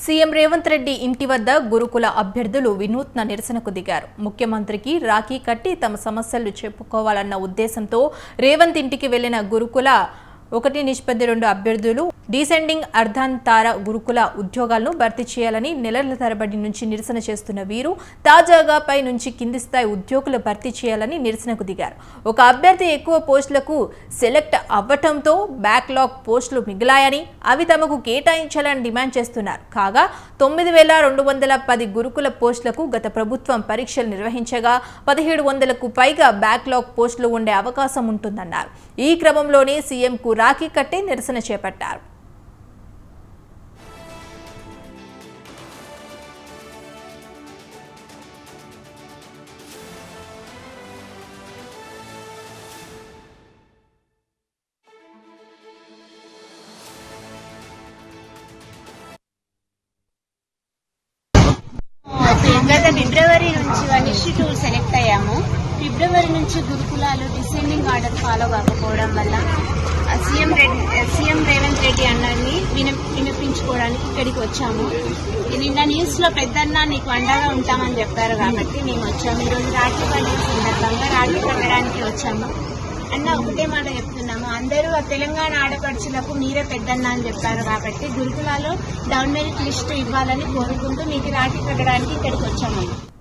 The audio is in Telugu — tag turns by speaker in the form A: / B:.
A: సీఎం రేవంత్ రెడ్డి ఇంటి వద్ద గురుకుల అభ్యర్థులు వినూత్న నిరసనకు దిగారు. ముఖ్యమంత్రికి రాఖీ కట్టి తమ సమస్యలు చెప్పుకోవాలన్న ఉద్దేశంతో రేవంత్ ఇంటికి వెళ్ళిన గురుకుల ఒకటి నిష్పత్తి రెండు అభ్యర్థులు డీసెండింగ్ అర్ధాంతార గురుకుల ఉద్యోగాలను భర్తీ చేయాలని నెలల తరబడి నుంచి నిరసన చేస్తున్న వీరు తాజాగా పై నుంచి కింది స్థాయి ఉద్యోగులు భర్తీ చేయాలని నిరసనకు దిగారు. ఒక అభ్యర్థి ఎక్కువ పోస్టులకు సెలెక్ట్ అవ్వటంతో బ్యాక్లాగ్ పోస్టులు మిగిలాయని అవి తమకు కేటాయించాలని డిమాండ్ చేస్తున్నారు. కాగా తొమ్మిది వేల రెండు వందల పది గురుకుల పోస్టులకు గత ప్రభుత్వం పరీక్షలు నిర్వహించగా పదిహేడు వందలకు పైగా బ్యాక్లాగ్ పోస్టులు ఉండే అవకాశం ఉంటుందన్నారు. ఈ క్రమంలోనే సీఎంకు రాఖీ కట్టి నిరసన చేపట్టారు.
B: గత ఫిబ్రవరి నుంచి వన్ ఇష్యూ టూ సెలెక్ట్ అయ్యాము. ఫిబ్రవరి నుంచి గురుకులాలు డిసెండింగ్ ఆర్డర్ ఫాలో కాకపోవడం వల్ల సీఎం రెడ్డి సీఎం రేవంత్ రెడ్డి అన్నాన్ని విన వినిపించుకోవడానికి ఇక్కడికి వచ్చాము. నిన్న న్యూస్లో పెద్దన్న నీకు అండగా ఉంటామని చెప్పారు కాబట్టి మేము వచ్చాము. ఈరోజు రాఖీ పండుగ సందర్భంగా రాఖీ కట్టడానికి వచ్చాము. అన్న ఒకటే మాట చెప్తున్నాము. అందరూ ఆ తెలంగాణ ఆడపడుచులకు మీరే పెద్దన్న అని చెప్పారు కాబట్టి గురుకులాలో డౌన్ మెరిట్ లిస్ట్ ఇవ్వాలని కోరుకుంటూ మీకు రాఖీ కట్టడానికి ఇక్కడికి వచ్చామండి.